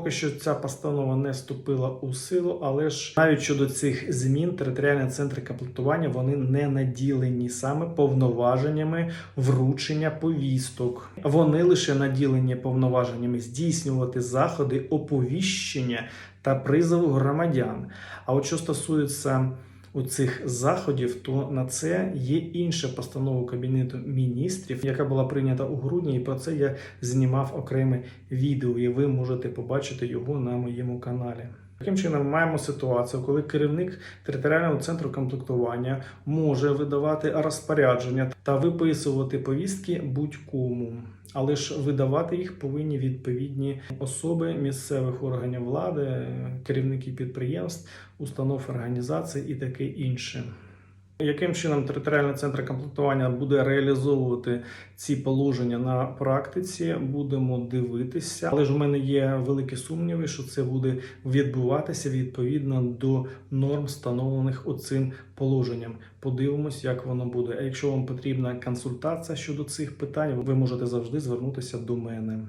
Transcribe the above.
Поки що ця постанова не вступила у силу, але ж навіть щодо цих змін територіальні центри комплектування вони не наділені саме повноваженнями вручення повісток. Вони лише наділені повноваженнями здійснювати заходи оповіщення та призову громадян. А от що стосується у цих заходів, то на це є інша постанова Кабінету міністрів, яка була прийнята у грудні, і про це я знімав окреме відео, і ви можете побачити його на моєму каналі. Таким чином, ми маємо ситуацію, коли керівник територіального центру комплектування може видавати розпорядження та виписувати повістки будь-кому, але ж видавати їх повинні відповідні особи місцевих органів влади, керівники підприємств, установ організацій і таке інше. Яким чином територіальний центр комплектування буде реалізовувати ці положення на практиці, будемо дивитися. Але ж у мене є великі сумніви, що це буде відбуватися відповідно до норм, встановлених оцим положенням. Подивимось, як воно буде. А якщо вам потрібна консультація щодо цих питань, ви можете завжди звернутися до мене.